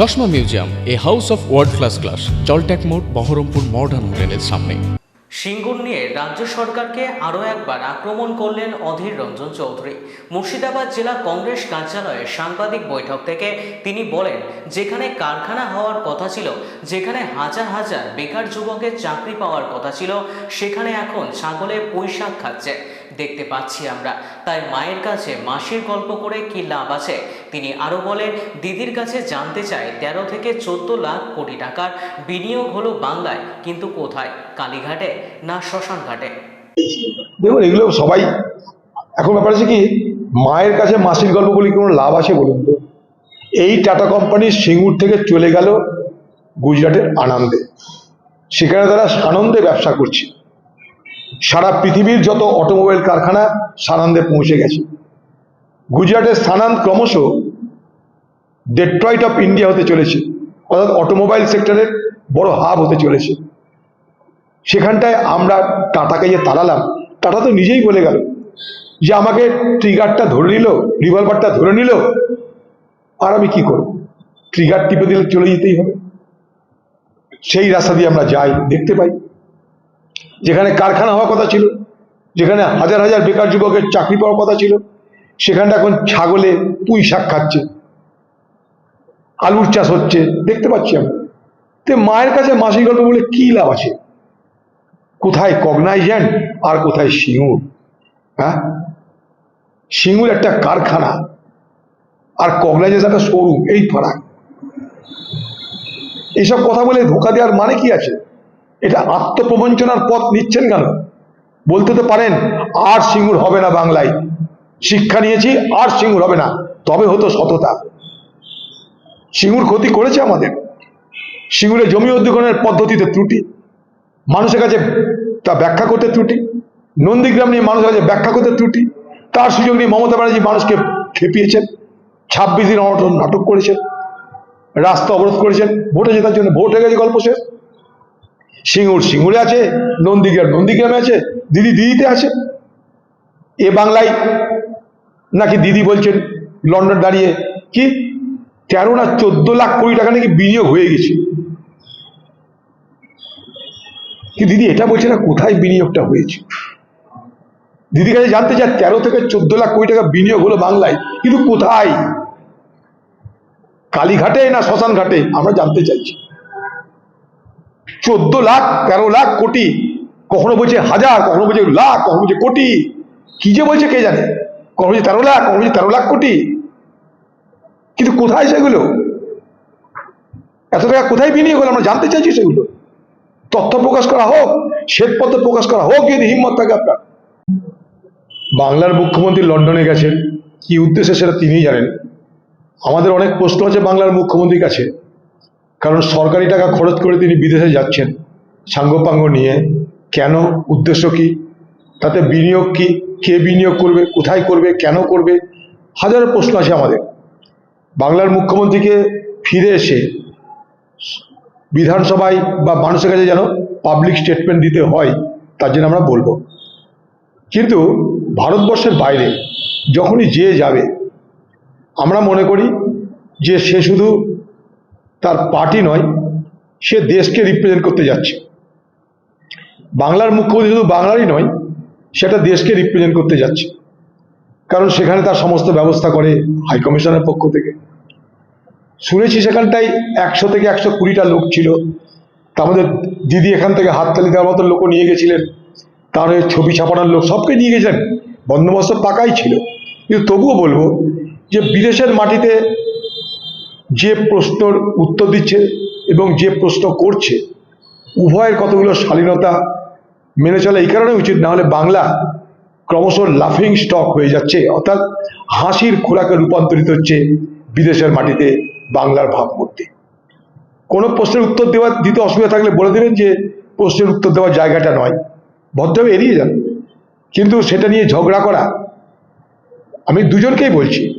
চশমা museum, a house of world class class জলট্যাক মোড়, Baharampur modern হোটেলের সামনে। সিঙ্গুর নিয়ে রাজ্য সরকারকে আরও একবার আক্রমণ করলেন অধীর রঞ্জন চৌধুরী। মুর্শিদাবাদ জেলা কংগ্রেস কার্যালয়ে সাংবাদিক বৈঠক থেকে তিনি বলেন, যেখানে কারখানা হওয়ার কথা ছিল, যেখানে হাজার হাজার বেকার যুবকের চাকরি পাওয়ার কথা ছিল, সেখানে এখন ছাগলে পুঁইশাক খাচ্ছে। দেখতে পাচ্ছি আমরা। তাই মায়ের কাছে মাসির গল্প করে কি লাভ আছে? তিনি আরও বলেন, দিদির কাছে জানতে চায় তেরো থেকে চোদ্দ লাখ কোটি টাকার বিনিয়োগ হলো বাংলায়, কিন্তু কোথায়? কালীঘাটে না শ্মশান ঘাটে দেখুন, এগুলো সবাই, এখন ব্যাপার আছে কি, মায়ের কাছে মাসির গল্প কোনো লাভ আছে বলুন তো? এই টাটা কোম্পানি সিঙ্গুর থেকে চলে গেল গুজরাটের আনন্দে। সেখানে তারা সানন্দে ব্যবসা করছে। সারা পৃথিবীর যত অটোমোবাইল কারখানা সানন্দে পৌঁছে গেছে। গুজরাটের সানান্দ ক্রমশ ডেট্রয়েট অফ ইন্ডিয়া হতে চলেছে। অর্থাৎ অটোমোবাইল সেক্টরের বড় হাব হতে চলেছে। সেখানটায় আমরা টাটাকে যে তাড়ালাম, টাটা তো নিজেই বলে গেল যে আমাকে ট্রিগারটা ধরে নিল রিভলভারটা ধরে নিল, আর আমি কি করব? ট্রিগার টিপে দিলে চলে যেতেই হবে। সেই রাস্তা দিয়ে আমরা যাই, দেখতে পাই। যেখানে কারখানা হওয়ার কথা ছিল, যেখানে হাজার হাজার বেকার যুবকের চাকরি পাওয়ার কথা ছিল, সেখানটা এখন ছাগলে পুঁই শাক খাচ্ছে। আলুর চাষ হচ্ছে, দেখতে পাচ্ছি আমরা। তে মায়ের কাছে মাসিক গল্প বলে কি লাভ আছে? কোথায় কগনাইজেন্ট আর কোথায় সিঙ্গুর হ্যাঁ? সিঙ্গুর একটা কারখানা আর কগনাইজেন্ট একটা শোরুম, এই ফারাক। এইসব কথা বলে ধোকা দেওয়ার মানে কি আছে? এটা আত্মপ্রবঞ্চনার পথ নিচ্ছেন কেন? বলতে তো পারেন, আর সিঙ্গুর হবে না বাংলায়। শিক্ষা নিয়েছি, আর সিঙ্গুর হবে না। তবে হতো সততা। সিঙ্গুর ক্ষতি করেছে আমাদের। সিঙ্গুরে জমি অধিগ্রহণের পদ্ধতিতে ত্রুটি। মানুষের কাছে তা ব্যাখ্যা করতে ত্রুটি। নন্দীগ্রাম নিয়ে মানুষের কাছে ব্যাখ্যা করতে ত্রুটি। তার সুযোগ নিয়ে মমতা ব্যানার্জি মানুষকে খেপিয়েছেন। ছাব্বিশ দিন অনটন নাটক করেছেন। রাস্তা অবরোধ করেছেন। ভোটে জেতার জন্য ভোট হয়ে গেছে গল্প শেষ। সিঙ্গুর সিঙ্গুরে আছে, নন্দীগ্রাম নন্দীগ্রামে আছে, দিদি দিদিতে আছে। এ বাংলায় নাকি দিদি বলছেন, লন্ডন দাঁড়িয়ে, কি? তেরো না চোদ্দ লাখ কোটি টাকা নাকি বিনিয়োগ হয়ে গেছে। কি দিদি এটা বলছে না কোথায় বিনিয়োগটা হয়েছে? দিদির কাছে জানতে চায় তেরো থেকে চোদ্দ লাখ কোটি টাকা বিনিয়োগ হলো বাংলায়, কিন্তু কোথায়? কালীঘাটে না শ্মশান ঘাটে আমরা জানতে চাইছি। চোদ্দ লাখ, তেরো লাখ কোটি, কখনো বলছে হাজার, কখনো বলছে লাখ, কখনো বলছে কোটি। কি যে বলছে কে জানে? কখনো বলছে তেরো লাখ, কখনো বলছে তেরো লাখ কোটি। কিন্তু কোথায় সেগুলো? এত টাকা কোথায় বিনিয়োগ হলো? আমরা জানতে চাইছি সেগুলো। তথ্য প্রকাশ করা হোক, শ্বেতপত্র প্রকাশ করা হোক, যদি হিম্মত থাকে আপনার। বাংলার মুখ্যমন্ত্রী লন্ডনে গেছেন। কি উদ্দেশ্যে সেটা তিনিই জানেন। আমাদের অনেক প্রশ্ন আছে বাংলার মুখ্যমন্ত্রীর কাছে। কারণ সরকারি টাকা খরচ করে তিনি বিদেশে যাচ্ছেন। সাঙ্গপাঙ্গ নিয়ে। কেন? উদ্দেশ্য কি? তাতে বিনিয়োগ কি? কে বিনিয়োগ করবে? কোথায় করবে? কেন করবে? হাজারো প্রশ্ন আছে আমাদের। বাংলার মুখ্যমন্ত্রীকে ফিরে এসে বিধানসভায় বা মানুষের কাছে যেন পাবলিক স্টেটমেন্ট দিতে হয়, তার জন্য আমরা বলব। কিন্তু ভারতবর্ষের বাইরে যখনই যে যাবে, আমরা মনে করি যে সে শুধু তার পার্টি নয়, সে দেশকে রিপ্রেজেন্ট করতে যাচ্ছে। বাংলার মুখ্যমন্ত্রী শুধু বাংলারই নয় সেটা দেশকে রিপ্রেজেন্ট করতে যাচ্ছে। কারণ সেখানে তার সমস্ত ব্যবস্থা করে হাইকমিশনের পক্ষ থেকে। শুনেছি সেখানটায় একশো থেকে একশো কুড়িটা লোক ছিল। তা আমাদের দিদি এখান থেকে হাততালি দেওয়ার মতো লোকও নিয়ে গেছিলেন। তার ছবি ছাপানোর লোক সবকে নিয়ে গেছেন। বন্দোবস্ত পাকাই ছিল। কিন্তু তবুও বলব যে বিদেশের মাটিতে যে প্রশ্নর উত্তর দিচ্ছে এবং যে প্রশ্ন করছে, উভয়ের কতগুলো শালীনতা মেনে চলা এই কারণে উচিত, না হলে বাংলা ক্রমশ লাফিং স্টক হয়ে যাচ্ছে, অর্থাৎ হাসির খোরাকে রূপান্তরিত হচ্ছে বিদেশের মাটিতে বাংলার ভাবমূর্তি কোনো প্রশ্নের উত্তর দেওয়ার দিতে অসুবিধা থাকলে বলে দেবেন যে প্রশ্নের উত্তর দেওয়ার জায়গাটা নয়। ভদ্রভাবে এড়িয়ে যান। কিন্তু সেটা নিয়ে ঝগড়া করা, আমি দুজনকেই বলছি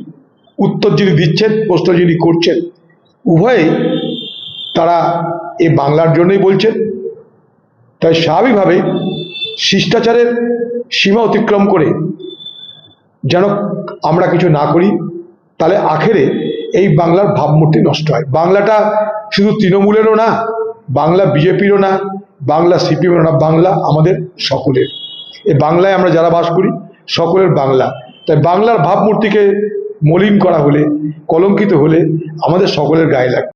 উত্তর যিনি দিচ্ছেন, প্রশ্ন যিনি করছেন উভয়েই তারা এ বাংলার জন্যই বলছেন। তাই স্বাভাবিকভাবে শিষ্টাচারের সীমা অতিক্রম করে যেন আমরা কিছু না করি, তাহলে আখেরে এই বাংলার ভাবমূর্তি নষ্ট হয়। বাংলাটা শুধু তৃণমূলেরও না, বাংলা বিজেপিরও না, বাংলা সিপিএমেরও না, বাংলা আমাদের সকলের। এই বাংলায় আমরা যারা বাস করি, সকলের বাংলা। তাই বাংলার ভাবমূর্তিকে মলিন করা হলে কলঙ্কিত হলে আমাদের সকলের গায়ে লাগে